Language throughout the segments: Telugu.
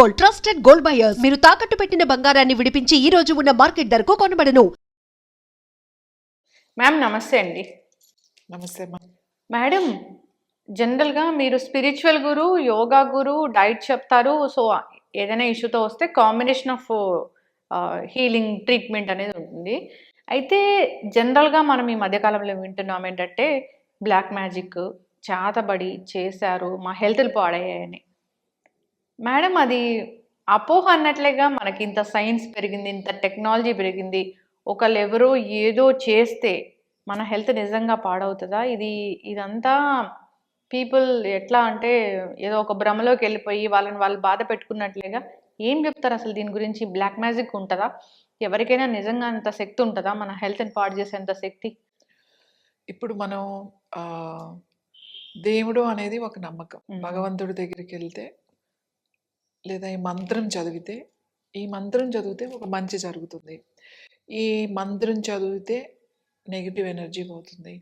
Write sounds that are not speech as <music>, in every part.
Gold trusted gold buyers. మీరు తాకట్టు పెట్టిన బంగారాన్ని విడిపించి ఈ రోజు ఉన్న మార్కెట్ ధరకు కొనబడను. మ్యామ్ నమస్తే అండి. నమస్తే మేడం జనరల్గా మీరు స్పిరిచువల్ గురు యోగా గురు డైట్ చెప్తారు. సో ఏదైనా ఇష్యూతో వస్తే కాంబినేషన్ ఆఫ్ హీలింగ్ ట్రీట్మెంట్ అనేది ఉంటుంది. అయితే జనరల్గా మనం ఈ మధ్యకాలంలో వింటున్నాం ఏంటంటే బ్లాక్ మ్యాజిక్ చేతబడి చేశారు మా హెల్త్లు పాడయ్యాయని. మేడం అది అపోహ అన్నట్లేగా మనకి ఇంత సైన్స్ పెరిగింది ఇంత టెక్నాలజీ పెరిగింది. ఒకళ్ళు ఎవరో ఏదో చేస్తే మన హెల్త్ నిజంగా పాడవుతుందా? ఇది ఇదంతా పీపుల్ ఎట్లా అంటే ఏదో ఒక భ్రమలోకి వెళ్ళిపోయి వాళ్ళని వాళ్ళు బాధ పెట్టుకున్నట్లేగా ఏం చెప్తారు అసలు దీని గురించి? బ్లాక్ మ్యాజిక్ ఉంటుందా? ఎవరికైనా నిజంగా అంత శక్తి ఉంటుందా? మన హెల్త్ని పాడు చేసేంత శక్తి? ఇప్పుడు మనం దేవుడు అనేది ఒక నమ్మకం. మ్మ్. భగవంతుడి దగ్గరికి వెళ్తే లేదా ఈ మంత్రం చదివితే ఈ మంత్రం చదివితే ఒక మంచి జరుగుతుంది. ఈ మంత్రం చదివితే నెగిటివ్ ఎనర్జీ పోతుంది.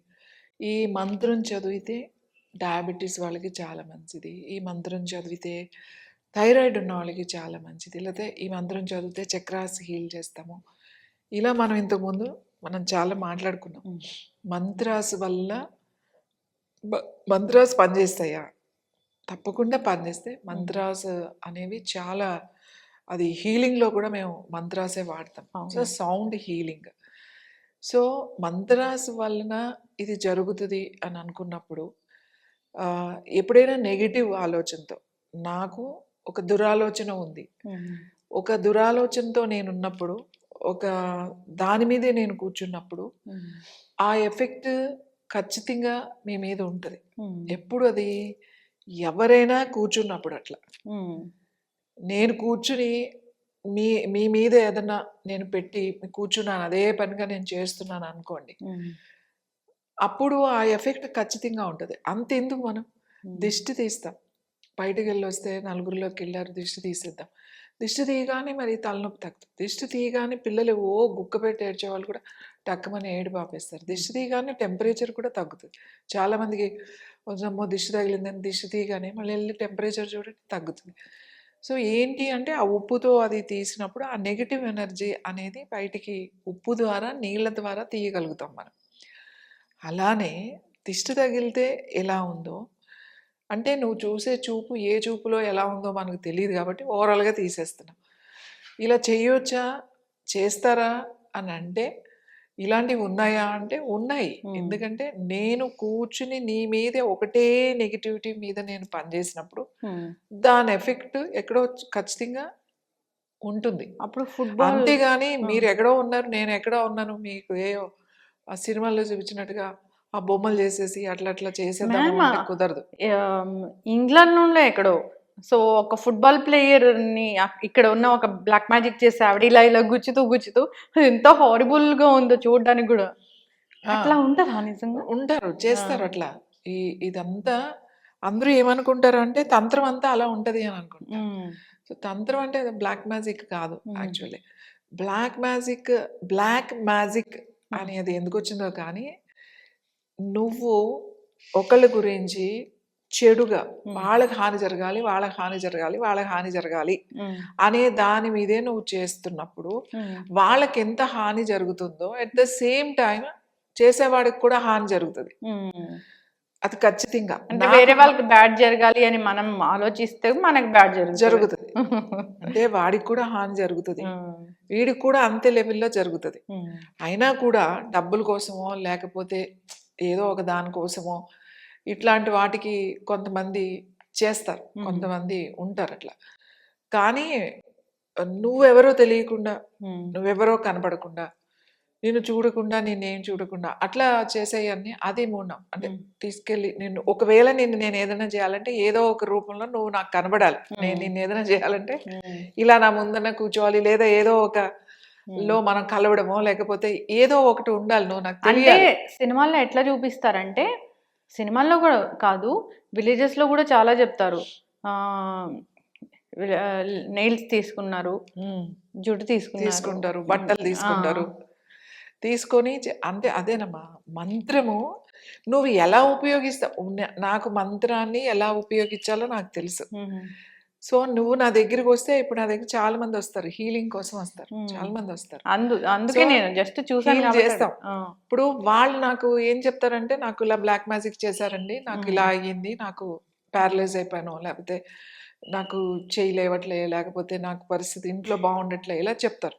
ఈ మంత్రం చదివితే డయాబెటీస్ వాళ్ళకి చాలా మంచిది. ఈ మంత్రం చదివితే థైరాయిడ్ ఉన్న వాళ్ళకి చాలా మంచిది. లేకపోతే ఈ మంత్రం చదివితే చక్రాస్ హీల్ చేస్తాము. ఇలా మనం ఇంతకుముందు మనం చాలా మాట్లాడుకున్నాం. మంత్రాస్ వల్ల మంత్రాస్ పనిచేస్తాయా? తప్పకుండా పనిచేస్తాయి మంత్రాస్ అనేవి చాలా అది హీలింగ్లో కూడా మేము మంత్రాసే వాడతాం. So. Sound healing. So mantras వలన ఇది జరుగుతుంది అని అనుకున్నప్పుడు ఎప్పుడైనా నెగిటివ్ ఆలోచనతో నాకు ఒక దురాలోచన ఉంది. ఒక దురాలోచనతో నేనున్నప్పుడు ఒక దాని మీదే నేను కూర్చున్నప్పుడు ఆ ఎఫెక్ట్ ఖచ్చితంగా మీ మీద ఉంటుంది. ఎప్పుడు అది ఎవరైనా కూర్చున్నప్పుడు అట్లా. నేను కూర్చుని మీ మీ మీద ఏదన్నా నేను పెట్టి కూర్చున్నాను అదే పనిగా నేను చేస్తున్నాను అనుకోండి. అప్పుడు ఆ ఎఫెక్ట్ ఖచ్చితంగా ఉంటుంది. అంతెందుకు మనం? దిష్టి తీస్తాం. బయటకు వెళ్ళి వస్తే నలుగురిలోకి వెళ్ళారు దిష్టి తీసేద్దాం. దిష్టి తీయగానే మరి తలనొప్పి తగ్గుతుంది. దిష్టి తీయగానే పిల్లలు ఓ గుక్క పెట్టి ఏడ్చే వాళ్ళు కూడా టక్కుమని ఏడు పాపేస్తారు దిష్టి తీయగానే టెంపరేచర్ కూడా తగ్గుతుంది. చాలామందికి కొంచెం దిష్టి తగిలిందని దిష్టి తీయగానే మళ్ళీ వెళ్ళి టెంపరేచర్ చూడండి తగ్గుతుంది. సో ఏంటి అంటే ఆ ఉప్పుతో అది తీసినప్పుడు ఆ నెగిటివ్ ఎనర్జీ అనేది బయటికి ఉప్పు ద్వారా నీళ్ళ ద్వారా తీయగలుగుతాం మనం. అలానే దిష్టి తగిలితే ఎలా ఉందో అంటే నువ్వు చూసే చూపు ఏ చూపులో ఎలా ఉందో మనకు తెలియదు కాబట్టి ఓవరాల్గా తీసేస్తున్నాం. ఇలా చేయొచ్చా? చేస్తారా? అని అంటే ఇలాంటివి ఉన్నాయా? అంటే ఉన్నాయి. ఎందుకంటే నేను కూర్చుని నీ మీదే ఒకటే నెగిటివిటీ మీద నేను పనిచేసినప్పుడు దాని ఎఫెక్ట్ ఎక్కడో ఖచ్చితంగా ఉంటుంది. అప్పుడు ఫుట్బాల్ అంతేగాని. మీరు ఎక్కడో ఉన్నారు నేను ఎక్కడో ఉన్నాను మీకు ఏ ఆ సినిమాల్లో చూపించినట్టుగా ఆ బొమ్మలు చేసేసి అట్లా అట్లా అంటే కుదరదు. ఇంగ్లాండ్ నుండే ఎక్కడో. సో ఒక ఫుట్బాల్ ప్లేయర్ని ఇక్కడ ఉన్న ఒక బ్లాక్ మ్యాజిక్ చేసి ఆవిడ ఇలా ఇలా గుచ్చుతూ గుచ్చుతూ అది ఎంత హారిబుల్గా ఉందో చూడడానికి కూడా. అట్లా ఉంటుందా నిజంగా? ఉంటారు చేస్తారు. అట్లా. ఈ ఇదంతా అందరూ ఏమనుకుంటారు అంటే తంత్రం అంతా అలా ఉంటది అని అనుకుంటారు. సో తంత్రం అంటే బ్లాక్ మ్యాజిక్ కాదు. Actually black magic black magic అనేది ఎందుకు వచ్చిందో కానీ నువ్వు ఒకళ్ళ గురించి చెడుగా. వాళ్ళకి హాని జరగాలి వాళ్ళకి హాని జరగాలి వాళ్ళకి హాని జరగాలి. అనే దాని మీదే నువ్వు చేస్తున్నప్పుడు. వాళ్ళకి ఎంత హాని జరుగుతుందో అట్ ద సేమ్ టైం చేసేవాడికి కూడా హాని జరుగుతుంది. అది ఖచ్చితంగా అంటే వేరే వాళ్ళకి బ్యాడ్ జరగాలి అని మనం ఆలోచిస్తే మనకి బ్యాడ్ జరుగుతుంది జరుగుతుంది <laughs> అంటే వాడికి కూడా హాని జరుగుతుంది. వీడికి కూడా అంతే లెవెల్లో జరుగుతుంది. అయినా కూడా డబ్బుల కోసమో లేకపోతే ఏదో ఒక దాని కోసమో ఇట్లాంటి వాటికి కొంతమంది చేస్తారు. కొంతమంది ఉంటారు అట్లా కానీ నువ్వెవరో తెలియకుండా. నువ్వెవరో కనపడకుండా నేను చూడకుండా నేనేం చూడకుండా అట్లా చేసేయన్ని అది మూడం అంటే. తీసుకెళ్ళి నేను ఒకవేళ నేను నేను ఏదైనా చేయాలంటే ఏదో ఒక రూపంలో నువ్వు నాకు కనబడాలి నేను. నిన్ను ఏదైనా చేయాలంటే. ఇలా నా ముందన కూర్చోవాలి లేదా ఏదో ఒక. లో మనం కలవడమో లేకపోతే ఏదో ఒకటి ఉండాలి నువ్వు నాకు అంటే సినిమాల్లో ఎట్లా చూపిస్తారంటే సినిమాల్లో కూడా కాదు విలేజెస్లో కూడా చాలా చెప్తారు. నెయిల్స్ తీసుకున్నారు ఉమ్, జుట్టు తీసుకున్నారు. తీసుకుంటారు బట్టలు తీసుకుంటారు. ఆ. తీసుకొని అంటే అదేనమ్మా. మంత్రము నువ్వు ఎలా ఉపయోగిస్తావు నాకు మంత్రాన్ని ఎలా ఉపయోగించాలో నాకు తెలుసు. సో నువ్వు నా దగ్గరికి వస్తే ఇప్పుడు నా దగ్గర చాలా మంది వస్తారు. హీలింగ్ కోసం వస్తారు. చాలా మంది వస్తారు. అందు అందుకే నేను జస్ట్ చూసాను చేస్తాం. ఇప్పుడు వాళ్ళు నాకు ఏం చెప్తారంటే నాకు ఇలా బ్లాక్ మ్యాజిక్ చేశారండి. నాకు. ఇలా అయ్యింది. నాకు ప్యారలైజ్ అయిపోయాను. లేకపోతే నాకు చేయి లేవట్లే లేకపోతే నాకు పరిస్థితి ఇంట్లో బాగుండట్లే ఇలా చెప్తారు.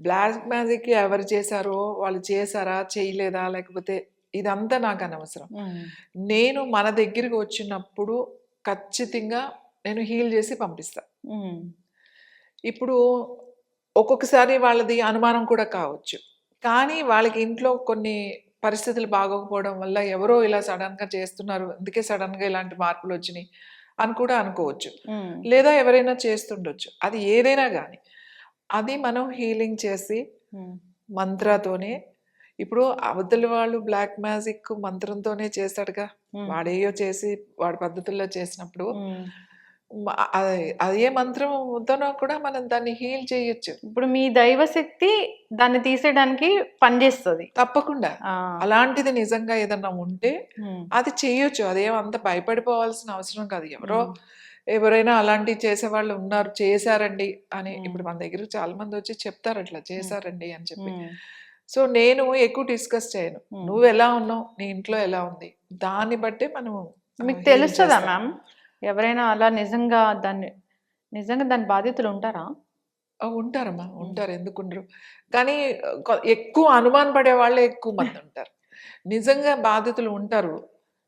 బ్లాక్ మ్యాజిక్ ఎవరు చేశారో వాళ్ళు చేశారా చేయలేదా లేకపోతే ఇదంతా నాకు అనవసరం. నేను మన దగ్గరికి వచ్చినప్పుడు ఖచ్చితంగా నేను హీల్ చేసి పంపిస్తా. ఇప్పుడు ఒక్కొక్కసారి వాళ్ళది అనుమానం కూడా కావచ్చు. కానీ వాళ్ళకి ఇంట్లో కొన్ని పరిస్థితులు బాగోకపోవడం వల్ల ఎవరో ఇలా సడన్గా చేస్తున్నారు అందుకే సడన్గా ఇలాంటి మార్పులు వచ్చినాయి అని కూడా అనుకోవచ్చు. లేదా ఎవరైనా చేస్తుండొచ్చు. అది ఏదైనా కానీ అది మనం హీలింగ్ చేసి మంత్రతోనే ఇప్పుడు అవతలి వాళ్ళు బ్లాక్ మ్యాజిక్ మంత్రంతోనే చేస్తాడుగా. వాడేయో చేసి వాడి పద్ధతుల్లో చేసినప్పుడు అది మంత్రంతోనో కూడా మనం దాన్ని హీల్ చేయొచ్చు. ఇప్పుడు మీ దైవశక్తి దాన్ని తీసేయడానికి పనిచేస్తుంది తప్పకుండా. అలాంటిది నిజంగా ఏదన్నా ఉంటే అది చేయొచ్చు. అదేం అంత భయపడిపోవాల్సిన అవసరం కాదు. ఎవరో ఎవరైనా అలాంటివి చేసేవాళ్ళు ఉన్నారు చేశారండి అని. ఇప్పుడు మన దగ్గర చాలా మంది వచ్చి చెప్తారు అట్లా చేశారండి అని చెప్పి. సో నేను ఎక్కువ డిస్కస్ చేయను. నువ్వు ఎలా ఉన్నావు? నీ ఇంట్లో ఎలా ఉంది? దాన్ని బట్టి మనం మీకు తెలుస్తుందా. మ్యామ్? ఎవరైనా అలా నిజంగా దాన్ని నిజంగా దాని బాధితులు ఉంటారా? ఉంటారమ్మా ఉంటారు. ఎందుకు ఉండరు కానీ ఎక్కువ అనుమాన పడే వాళ్ళే ఎక్కువ మంది ఉంటారు. నిజంగా బాధితులు ఉంటారు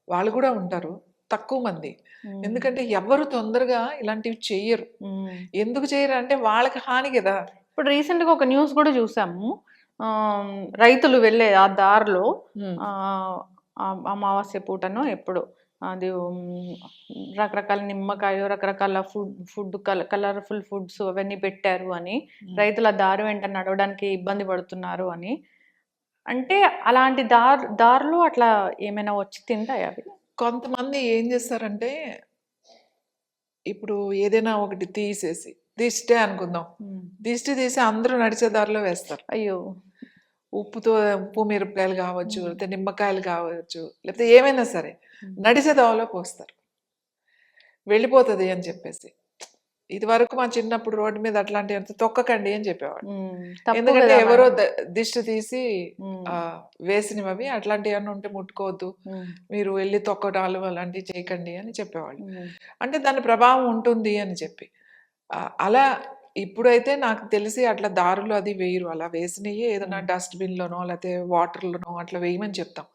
వాళ్ళు కూడా ఉంటారు తక్కువ మంది. ఎందుకంటే ఎవరు తొందరగా ఇలాంటివి చెయ్యరు. ఎందుకు చేయరు అంటే వాళ్ళకి హాని కదా. ఇప్పుడు రీసెంట్గా ఒక న్యూస్ కూడా చూసాము. రైతులు వెళ్ళే ఆ దారిలో అమావాస్య పూటనో ఎప్పుడు. అది రకరకాల నిమ్మకాయ రకరకాల ఫుడ్ ఫుడ్ కలర్ఫుల్ ఫుడ్స్ అవన్నీ పెట్టారు అని రైతుల దారి వెంట నడవడానికి ఇబ్బంది పడుతున్నారు అని. అంటే అలాంటి దారి దారిలో అట్లా ఏమైనా వచ్చి తింటాయి అవి? కొంతమంది ఏం చేస్తారంటే ఇప్పుడు ఏదైనా ఒకటి తీసేసి దిష్టే అనుకుందాం. దిష్టి తీసి అందరూ నడిచే దారిలో వేస్తారు. అయ్యో. ఉప్పుతో ఉప్పు మిరపకాయలు కావచ్చు. లేకపోతే నిమ్మకాయలు కావచ్చు లేకపోతే ఏమైనా సరే. నడిచే దోవలో పోస్తారు. వెళ్ళిపోతుంది అని చెప్పేసి. ఇది వరకు మా చిన్నప్పుడు రోడ్డు మీద అట్లాంటి అంత తొక్కకండి అని చెప్పేవాడు ఎందుకంటే ఎవరో దిష్టి తీసి వేసినవి అట్లాంటివి ఏమన్నా ఉంటే ముట్టుకోవద్దు. మీరు వెళ్ళి తొక్కడాలు అలాంటివి చేయకండి అని చెప్పేవాళ్ళు. అంటే దాని ప్రభావం ఉంటుంది అని చెప్పి. అలా ఇప్పుడైతే నాకు తెలిసి అట్లా దారులు అది వేయరు. అలా వేసినవి ఏదైనా. డస్ట్బిన్లోనో లేకపోతే వాటర్లోనో అట్లా వేయమని చెప్తాం.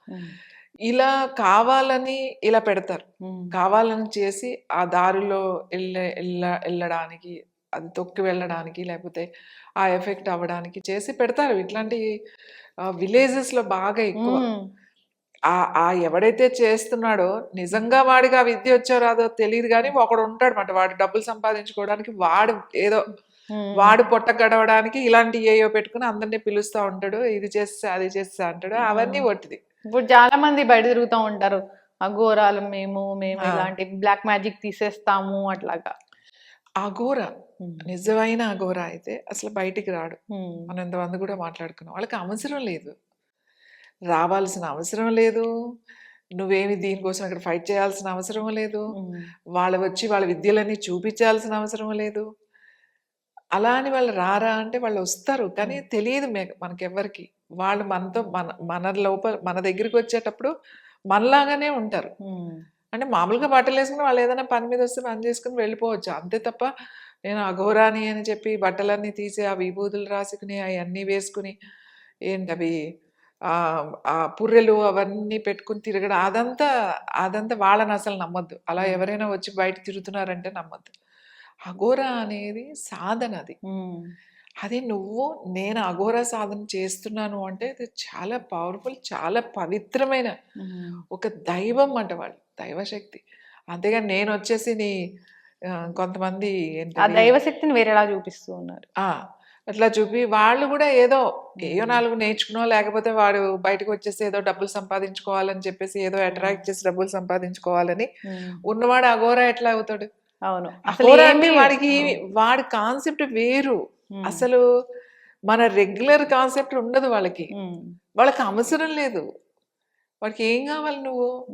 ఇలా కావాలని ఇలా పెడతారు. కావాలని చేసి ఆ దారిలో వెళ్ళే వెళ్ళ వెళ్ళడానికి అది తొక్కి వెళ్ళడానికి లేకపోతే ఆ ఎఫెక్ట్ అవ్వడానికి చేసి పెడతారు. ఇట్లాంటి విలేజెస్లో బాగా ఎక్కువ. ఆ ఆ ఎవడైతే చేస్తున్నాడో నిజంగా వాడికి ఆ విద్య వచ్చో రాదో తెలియదు కానీ ఒకడు ఉంటాడు అనమాట వాడు డబ్బులు సంపాదించుకోవడానికి వాడు ఏదో వాడు పొట్ట గడవడానికి ఇలాంటి ఏయో పెట్టుకుని అందరినీ పిలుస్తా ఉంటాడు ఇది చేస్తే అది చేస్తే అంటాడు. అవన్నీ ఒట్టిది. ఇప్పుడు చాలా మంది బయట తిరుగుతూ ఉంటారు. అఘోరాలు మేము మేము. ఇలాంటి బ్లాక్ మ్యాజిక్ తీసేస్తాము అట్లాగా. అఘోర నిజమైన అఘోర అయితే అసలు బయటికి రాడు. మనం ఇంతమంది కూడా మాట్లాడుకున్నాం. వాళ్ళకి అవసరం లేదు. రావాల్సిన అవసరం లేదు. నువ్వేమి దీనికోసం ఇక్కడ ఫైట్ చేయాల్సిన అవసరం లేదు. వాళ్ళు వచ్చి వాళ్ళ విద్యలన్నీ చూపించాల్సిన అవసరం లేదు. అలా అని వాళ్ళు రారా అంటే వాళ్ళు వస్తారు. కానీ తెలియదు మే- మనకెవ్వరికి. వాళ్ళు మనతో మన మన లోపల మన దగ్గరికి వచ్చేటప్పుడు మనలాగానే ఉంటారు. అంటే మామూలుగా బట్టలు వేసుకుని వాళ్ళు ఏదైనా పని మీద వస్తే పని చేసుకుని వెళ్ళిపోవచ్చు. అంతే తప్ప నేను అఘోరాని అని చెప్పి బట్టలన్నీ తీసి ఆ విభూతులు రాసుకుని అవన్నీ వేసుకుని ఏంటి అవి? ఆ ఆ పుర్రెలు అవన్నీ పెట్టుకుని తిరగడం అదంతా అదంతా వాళ్ళని అసలు నమ్మొద్దు. అలా ఎవరైనా వచ్చి బయట తిరుగుతున్నారంటే నమ్మొద్దు. అఘోర అనేది సాధన అది. అది నువ్వు నేను అఘోర సాధన చేస్తున్నాను అంటే అది చాలా పవర్ఫుల్ చాలా పవిత్రమైన ఒక దైవం అంట వాళ్ళు దైవశక్తి. అంతేగాని నేను వచ్చేసి నీ కొంతమంది దైవశక్తిని వేరేలా చూపిస్తూ ఉన్నారు. ఆ, అట్లా చూపి వాళ్ళు కూడా ఏదో ఏయో నాలుగు నేర్చుకునో లేకపోతే వాడు బయటకు వచ్చేసి ఏదో డబ్బులు సంపాదించుకోవాలని చెప్పేసి ఏదో అట్రాక్ట్ చేసి డబ్బులు సంపాదించుకోవాలని ఉన్నవాడు అఘోర ఎట్లా అవుతాడు? అవును. అసలు ఏమీ- వాడికి వాడి కాన్సెప్ట్ వేరు. అసలు మన రెగ్యులర్ కాన్సెప్ట్ ఉండదు వాళ్ళకి. వాళ్ళకి అవసరం లేదు. వాడికి ఏం కావాలి నువ్వు?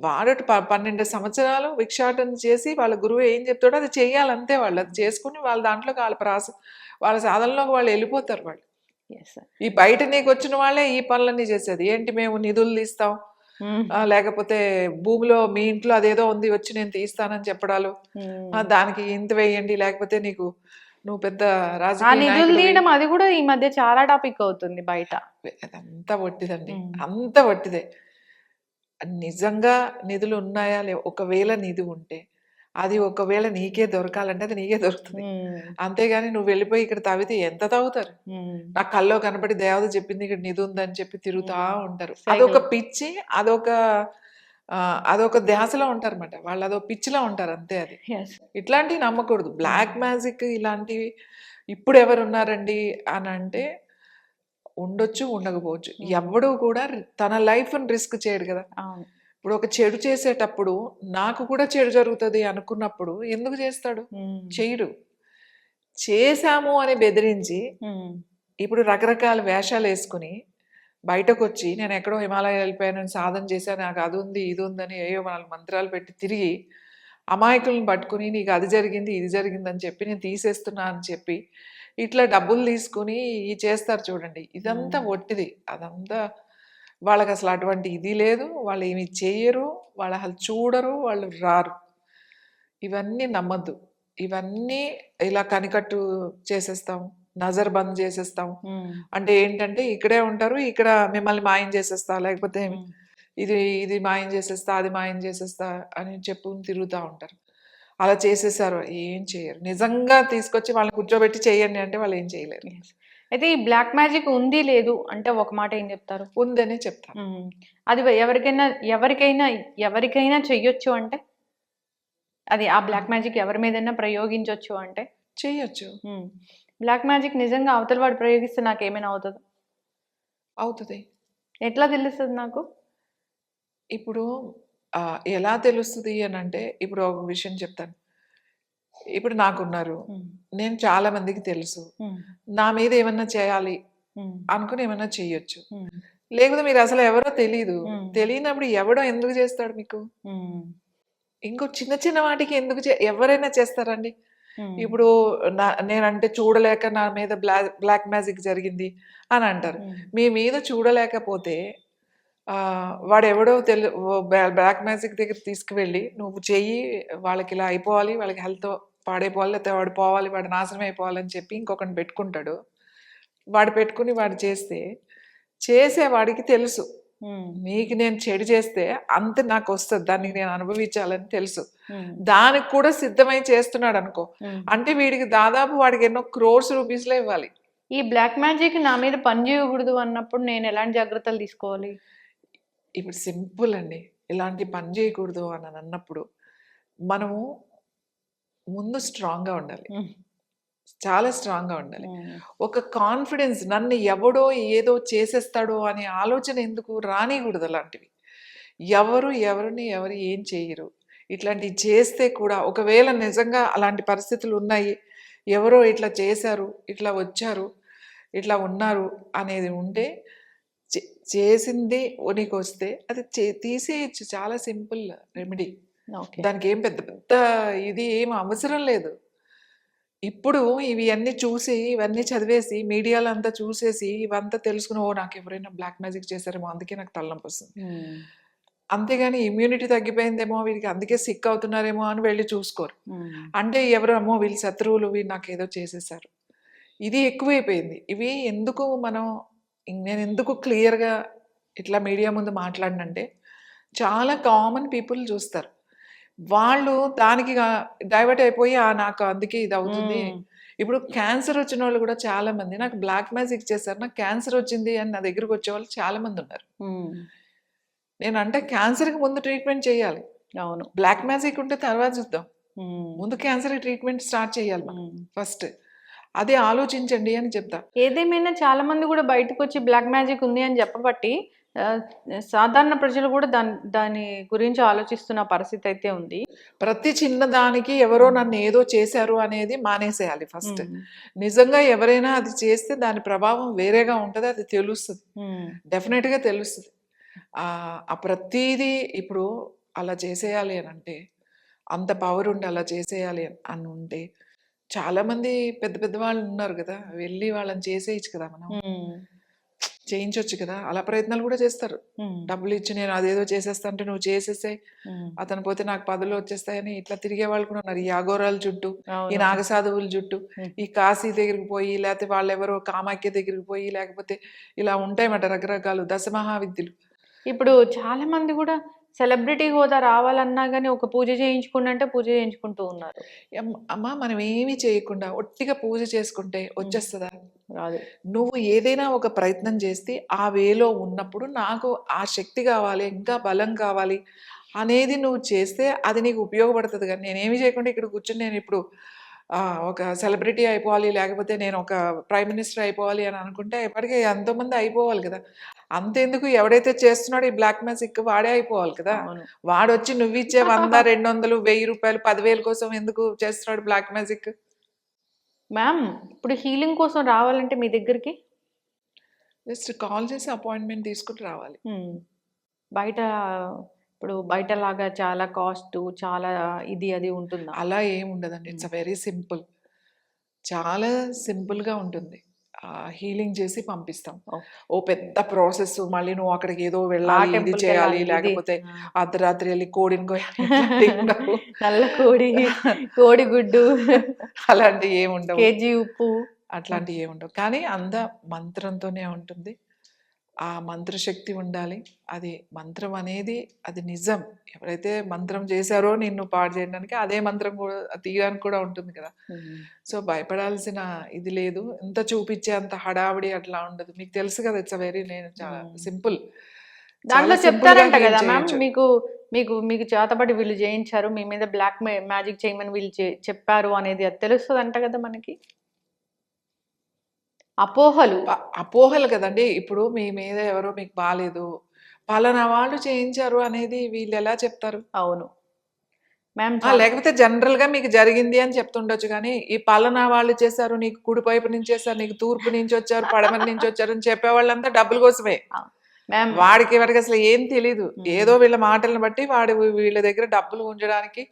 వాడు పన్నెండు సంవత్సరాలు భిక్షాటన చేసి వాళ్ళ గురువు ఏం చెప్తాడో అది చెయ్యాలి అంతే వాళ్ళు. అది చేసుకుని వాళ్ళ దాంట్లోకి వాళ్ళ ప్రాస వాళ్ళ సాధనలోకి వాళ్ళు వెళ్ళిపోతారు వాళ్ళు. Yes sir. ఈ బయట నీకు వచ్చిన వాళ్ళే ఈ పనులన్నీ చేసేది. ఏంటి మేము నిధులు తీస్తాం? లేకపోతే భూమిలో మీ ఇంట్లో అదేదో ఉంది వచ్చి నేను తీస్తానని చెప్పడాలు. దానికి ఇంత వేయండి లేకపోతే నీకు నువ్వు పెద్ద రాజకీయ నిధులు. తీయడం అది కూడా ఈ మధ్య చాలా టాపిక్ అవుతుంది బయట. అదంతా వట్టిదండి. అంత వట్టిదే. నిజంగా నిధులు ఉన్నాయా లేవు? ఒకవేళ నిధి ఉంటే అది ఒకవేళ నీకే దొరకాలంటే అది నీకే దొరుకుతుంది. అంతేగాని నువ్వు వెళ్ళిపోయి ఇక్కడ తవ్వితే ఎంత ఉమ్, నా కల్లో కనబడి దేవత చెప్పింది ఇక్కడ నిధి ఉందని చెప్పి తిరుగుతా ఉంటారు. అదొక పిచ్చి అదొక అదొక ధ్యాసలో ఉంటారు అనమాట వాళ్ళు అదొక పిచ్చిలో ఉంటారు అంతే అది. ఇట్లాంటివి నమ్మకూడదు. బ్లాక్ మ్యాజిక్ ఇలాంటివి ఇప్పుడు ఎవరు ఉన్నారండి అని అంటే ఉండొచ్చు ఉండకపోవచ్చు. ఎవడు కూడా తన లైఫ్ రిస్క్ చేయడు కదా. ఇప్పుడు ఒక చెడు చేసేటప్పుడు నాకు కూడా చెడు జరుగుతుంది అనుకున్నప్పుడు ఎందుకు చేస్తాడు? ఉమ్, చేయడు చేశాము అని బెదిరించి ఉమ్, ఇప్పుడు రకరకాల వేషాలు వేసుకుని బయటకు వచ్చి నేను ఎక్కడో హిమాలయ వెళ్ళిపోయాను సాధన చేశాను నాకు అది ఉంది ఇది ఉందని ఏయో నాలుగు మంత్రాలు పెట్టి తిరిగి అమాయకులను పట్టుకుని నీకు అది జరిగింది ఇది జరిగింది అని చెప్పి నేను తీసేస్తున్నా అని చెప్పి ఇట్లా డబ్బులు తీసుకుని చేస్తారు చూడండి. ఇదంతా మ్మ్. ఒట్టిది. అదంతా వాళ్ళకి అసలు అటువంటి ఇది లేదు. వాళ్ళు ఏమి చేయరు వాళ్ళు అసలు చూడరు. వాళ్ళు రారు. ఇవన్నీ నమ్మద్దు. ఇవన్నీ ఇలా కనికట్టు చేసేస్తాం. నజర్ బంద్ చేసేస్తాం. అంటే ఏంటంటే ఇక్కడే ఉంటారు. ఇక్కడ మిమ్మల్ని మాయం చేసేస్తా. లేకపోతే. ఇది ఇది మాయం చేసేస్తా అది మాయం చేసేస్తా అని చెప్పు తిరుగుతూ ఉంటారు. అలా చేసేసారు. ఏం చేయరు నిజంగా తీసుకొచ్చి వాళ్ళని కూర్చోబెట్టి చేయండి అంటే వాళ్ళు ఏం చేయలేరు. అయితే ఈ బ్లాక్ మ్యాజిక్ ఉంది లేదు అంటే ఒక మాట ఏం చెప్తారు? ఉందనే చెప్తాను ఉమ్, అది ఎవరికైనా ఎవరికైనా ఎవరికైనా చెయ్యొచ్చు అంటే? అది ఆ బ్లాక్ మ్యాజిక్ ఎవరి మీదైనా ప్రయోగించవచ్చు అంటే? చేయొచ్చు బ్లాక్ మ్యాజిక్ నిజంగా అవతల వాడు ప్రయోగిస్తే నాకు ఏమైనా అవుతుంది? అవుతుంది. ఎట్లా తెలుస్తుంది నాకు? ఇప్పుడు ఎలా తెలుస్తుంది అని అంటే ఇప్పుడు ఒక విషయం చెప్తాను. ఇప్పుడు నాకున్నారు. నేను చాలా మందికి తెలుసు. నా మీద ఏమన్నా చేయాలి అనుకుని ఏమన్నా చేయొచ్చు. లేకపోతే మీరు అసలు ఎవరో తెలియదు. తెలియనప్పుడు ఎవడో ఎందుకు చేస్తాడు మీకు? ఇంకో చిన్న చిన్న వాటికి ఎందుకు ఎవరైనా చేస్తారండి. ఇప్పుడు నా నేనంటే చూడలేక నా మీద బ్లాక్ బ్లాక్ మ్యాజిక్ జరిగింది అని అంటారు. మీ మీద చూడలేకపోతే వాడెవడో తెలు బ్లాక్ మ్యాజిక్ దగ్గర తీసుకువెళ్ళి నువ్వు చెయ్యి వాళ్ళకి ఇలా అయిపోవాలి వాళ్ళకి హెల్త్ పాడైపోవాలి లేకపోతే వాడు పోవాలి వాడు నాశనం అయిపోవాలని చెప్పి ఇంకొకరిని పెట్టుకుంటాడు. వాడు పెట్టుకుని వాడు చేస్తే చేసేవాడికి తెలుసు. నీకు నేను చెడు చేస్తే అంత నాకు వస్తుంది దానికి నేను అనుభవించాలని తెలుసు. దానికి కూడా సిద్ధమై చేస్తున్నాడు అనుకో. అంటే వీడికి దాదాపు వాడికి ఎన్నో క్రోర్స్ రూపీస్లో ఇవ్వాలి. ఈ బ్లాక్ మ్యాజిక్ నా మీద పని చేయకూడదు అన్నప్పుడు నేను ఎలాంటి జాగ్రత్తలు తీసుకోవాలి? ఇప్పుడు సింపుల్ అండి. ఇలాంటి పని చేయకూడదు అని అన్నప్పుడు మనము ముందు స్ట్రాంగ్గా ఉండాలి. చాలా స్ట్రాంగ్గా ఉండాలి. ఒక కాన్ఫిడెన్స్ నన్ను ఎవడో ఏదో చేసేస్తాడో అనే ఆలోచన ఎందుకు రానికూడదు అలాంటివి. ఎవరు ఎవరిని ఎవరు ఏం చేయరు. ఇట్లాంటివి చేస్తే కూడా ఒకవేళ నిజంగా అలాంటి పరిస్థితులు ఉన్నాయి. ఎవరో ఇట్లా చేశారు ఇట్లా వచ్చారు ఇట్లా ఉన్నారు అనేది ఉంటే చేసింది నీకు వస్తే అది చే- తీసేయచ్చు. చాలా సింపుల్ రెమెడీ. దానికి ఏం పెద్ద పెద్ద ఇది ఏం అవసరం లేదు. ఇప్పుడు ఇవి అన్నీ చూసి ఇవన్నీ చదివేసి మీడియాలో అంతా చూసేసి ఇవంతా తెలుసుకుని ఓ నాకు ఎవరైనా బ్లాక్ మ్యాజిక్ చేశారేమో అందుకే నాకు తలనొప్పి వస్తుంది. అంతేగాని ఇమ్యూనిటీ తగ్గిపోయిందేమో వీరికి అందుకే సిక్ అవుతున్నారేమో అని వెళ్ళి చూసుకోరు. అంటే ఎవరు అమ్మో వీళ్ళు శత్రువులు వీళ్ళు నాకు ఏదో చేసేసారు. ఇది ఎక్కువైపోయింది. ఇవి ఎందుకు మనం నేను ఎందుకు క్లియర్గా ఇట్లా మీడియా ముందు మాట్లాడినంటే చాలా కామన్ పీపుల్ చూస్తారు. వాళ్ళు దానికి డైవర్ట్ అయిపోయి "ఆ, నాకు అందుకే ఇది అవుతుంది ఇప్పుడు క్యాన్సర్ వచ్చిన వాళ్ళు కూడా చాలా మంది నాకు బ్లాక్ మ్యాజిక్ చేశారు నాకు క్యాన్సర్ వచ్చింది అని నా దగ్గరకు వచ్చే వాళ్ళు చాలా మంది ఉన్నారు. నేను అంటే క్యాన్సర్కి ముందు ట్రీట్మెంట్ చేయాలి. అవును. బ్లాక్ మ్యాజిక్ ఉంటే తర్వాత చూద్దాం. ముందు క్యాన్సర్ ట్రీట్మెంట్ స్టార్ట్ చేయాలి మనం. ఫస్ట్. అదే ఆలోచించండి అని చెప్తా. ఏదేమైనా చాలా మంది కూడా బయటకు వచ్చి బ్లాక్ మ్యాజిక్ ఉంది అని చెప్పబట్టి సాధారణ ప్రజలు కూడా దాని దాని గురించి ఆలోచిస్తున్న పరిస్థితి అయితే ఉంది. ప్రతి చిన్న దానికి ఎవరో నన్ను ఏదో చేశారు అనేది మానేసేయాలి ఫస్ట్. నిజంగా ఎవరైనా అది చేస్తే దాని ప్రభావం వేరేగా ఉంటుంది అది తెలుస్తుంది. డెఫినెట్గా తెలుస్తుంది. ఆ ప్రతీదీ ఇప్పుడు అలా చేసేయాలి అనంటే, అంత పవర్ ఉండి అలా చేసేయాలి అని ఉంటే, చాలామంది పెద్ద పెద్ద వాళ్ళు ఉన్నారు గదా! వెళ్ళి వాళ్ళని చేసేయొచ్చు కదా మనం. హ్మ్. చేయించొచ్చు కదా! అలా ప్రయత్నాలు కూడా చేస్తారు. హ్మ్. డబ్బులిచ్చి నేను అదేదో చేసేస్తా అంటే నువ్వు చేసేసేయి. హ్మ్. అతను పోతే నాకు పదవులొచ్చేస్తాయని ఇట్లా తిరిగే వాళ్ళు కూడా ఉన్నారు. ఈ అఘోరాల చుట్టూ, ఈ. నాగసాధువుల చుట్టూ, హ్మ్. ఈ కాశీ దగ్గరికి పోయి, లేతే వాళ్ళెవరో కామాఖ్య దగ్గరికి పోయి, లేకపోతే ఇలా ఉంటాయన్నమాట రకరకాలు దశమహావిద్యలు. ఇప్పుడు చాలా మంది గూడా సెలబ్రిటీ హోదా రావాలన్నా గాని ఒక పూజ చేయించుకోండంటే పూజ చేయించుకుంటూ ఉన్నారు. అమ్మా మనం ఏమి చేయకుండా ఒట్టిగా పూజ చేసుకుంటే వచ్చేస్తదా? రాదు. నువ్వు ఏదైనా ఒక ప్రయత్నం చేస్తే ఆ వేలో ఉన్నప్పుడు నాకు ఆ శక్తి కావాలి, ఇంకా బలం కావాలి అనేది నువ్వు చేస్తే అది నీకు ఉపయోగపడుతది గానీ నేనేమి చేయకుండా ఇక్కడ కూర్చొని నేనిప్పుడు ఆహ్, ఒక సెలబ్రిటీ అయిపోవాలి, లేకపోతే నేను ఒక ప్రైమ్ మినిస్టర్ అయిపోవాలి అని అనుకుంటే ఎప్పటికి ఎంతోమంది అయిపోవాలి కదా! అంతెందుకు ఎవడైతే చేస్తున్నాడో ఈ బ్లాక్ మ్యాజిక్ వాడే అయిపోవాలి కదా! వాడొచ్చి నువ్విచ్చే 100, 200, 1000 రూపాయలు, 10,000 కోసం ఎందుకు చేస్తున్నాడు బ్లాక్ మ్యాజిక్? మ్యామ్ ఇప్పుడు హీలింగ్ కోసం రావాలంటే మీ దగ్గరికి? జస్ట్ కాల్ చేసి అపాయింట్‌మెంట్ తీసుకొని రావాలి. బయట ఇప్పుడు బయటలాగా చాలా కాస్టు, చాలా ఇది అది ఉంటుందా? అలా ఏముండదండి. ఇట్స్ హ్మ్. A very simple. చాలా సింపుల్‌గా ఉంటుంది. హీలింగ్ చేసి పంపిస్తాం. ఓ పెద్ద ప్రాసెస్ మళ్ళీ నువ్వు అక్కడికి ఏదో వెళ్ళాలి, ఇది చేయాలి. లేకపోతే! అర్ధరాత్రి ఎళ్ళి కోడిని. <laughs> నల్ల కోడి, కోడిగుడ్డు, అలాంటివి ఏముండవు. కేజీ ఉప్పు. అట్లాంటివి ఏముండవు. కానీ అంతా మంత్రంతోనే ఉంటుంది. ఆ మంత్రశక్తి ఉండాలి. అది మంత్రం అనేది అది నిజం. ఎవరైతే మంత్రం చేశారో నిన్ను పాడు చేయడానికి అదే మంత్రం కూడా తీయడానికి కూడా ఉంటుంది కదా! సో, భయపడాల్సిన ఇది లేదు. ఇంత చూపిచ్చే అంత హడావిడి అట్లా ఉండదు. మీకు తెలుసు కదా! ఇట్స్ వెరీ నేను చాలా. సింపుల్. దాంట్లో చెప్తారంట కదా మ్యామ్. మీకు మీకు మీకు చేతబడి వీళ్ళు చేయించారు. మీ మీద బ్లాక్ మ్యాజిక్ చేయమని వీళ్ళు చెప్పారు అనేది అది తెలుస్తదంట కదా మనకి? అపోహలు. అపోహలు కదండీ! ఇప్పుడు మీ మీద ఎవరో మీకు బాలేదు. పలానా వాళ్ళు చేయించారు అనేది వీళ్ళెలా చెప్తారు? అవును. మ్యామ్ లేకపోతే జనరల్‌గా మీకు జరిగింది అని చెప్తుండొచ్చు గానీ, ఈ పలానా వాళ్ళు చేశారు, నీకు కుడి వైపు నుంచి చేశారు, నీకు తూర్పు నుంచి వచ్చారు, పడమర నుంచి వచ్చారు అని చెప్పేవాళ్ళంతా డబ్బుల కోసమే. మ్యామ్ వాడికి వాడికి అసలు ఏం తెలీదు. హ్మ్. ఏదో వీళ్ళ మాటలను బట్టి వాడు వీళ్ళ దగ్గర డబ్బులు ఉంచడానికి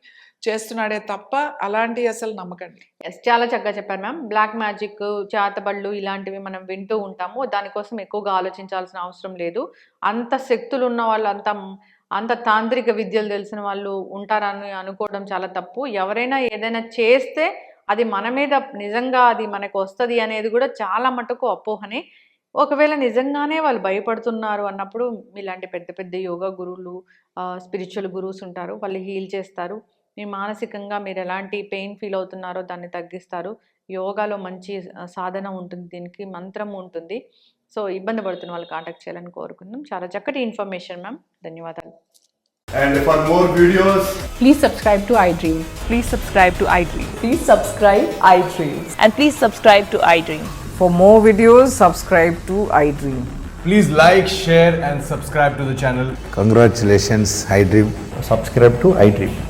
చేస్తున్నాడే తప్ప అలాంటి అసలు నమ్మకండి. చాలా చక్కగా చెప్పారు మ్యామ్. బ్లాక్ మ్యాజిక్, చేతబళ్ళు ఇలాంటివి మనం వింటూ ఉంటాము. దానికోసం ఎక్కువగా ఆలోచించాల్సిన అవసరం లేదు. అంత శక్తులు ఉన్న వాళ్ళు అంత అంత తాంత్రిక విద్యలు తెలిసిన వాళ్ళు ఉంటారని అనుకోవడం చాలా తప్పు. ఎవరైనా ఏదైనా చేస్తే అది మన మీద నిజంగా అది మనకు వస్తుంది అనేది కూడా చాలా మటుకు అపోహనే. ఒకవేళ నిజంగానే వాళ్ళు భయపడుతున్నారు అన్నప్పుడు మీలాంటి పెద్ద పెద్ద యోగా గురువులు, స్పిరిచువల్ గురువుస్ ఉంటారు. వాళ్ళు హీల్ చేస్తారు. మీ మానసికంగా మీరు ఎలాంటి పెయిన్ ఫీల్ అవుతున్నారో దాన్ని తగ్గిస్తారు. యోగాలో మంచి సాధన ఉంటుంది. దీనికి మంత్రం ఉంటుంది. సో, ఇబ్బంది పడుతున్న వాళ్ళు కాంటాక్ట్ చేయాలని కోరుకుందాం. చాలా చక్కటి ఇన్ఫర్మేషన్ మ్యామ్. ధన్యవాదాలు. And for more videos, Please subscribe to iDream. Please subscribe to iDream. Please subscribe iDream. And please subscribe to iDream. For more videos, subscribe to iDream. please like, share, and subscribe to the channel. Congratulations, iDream. subscribe to iDream.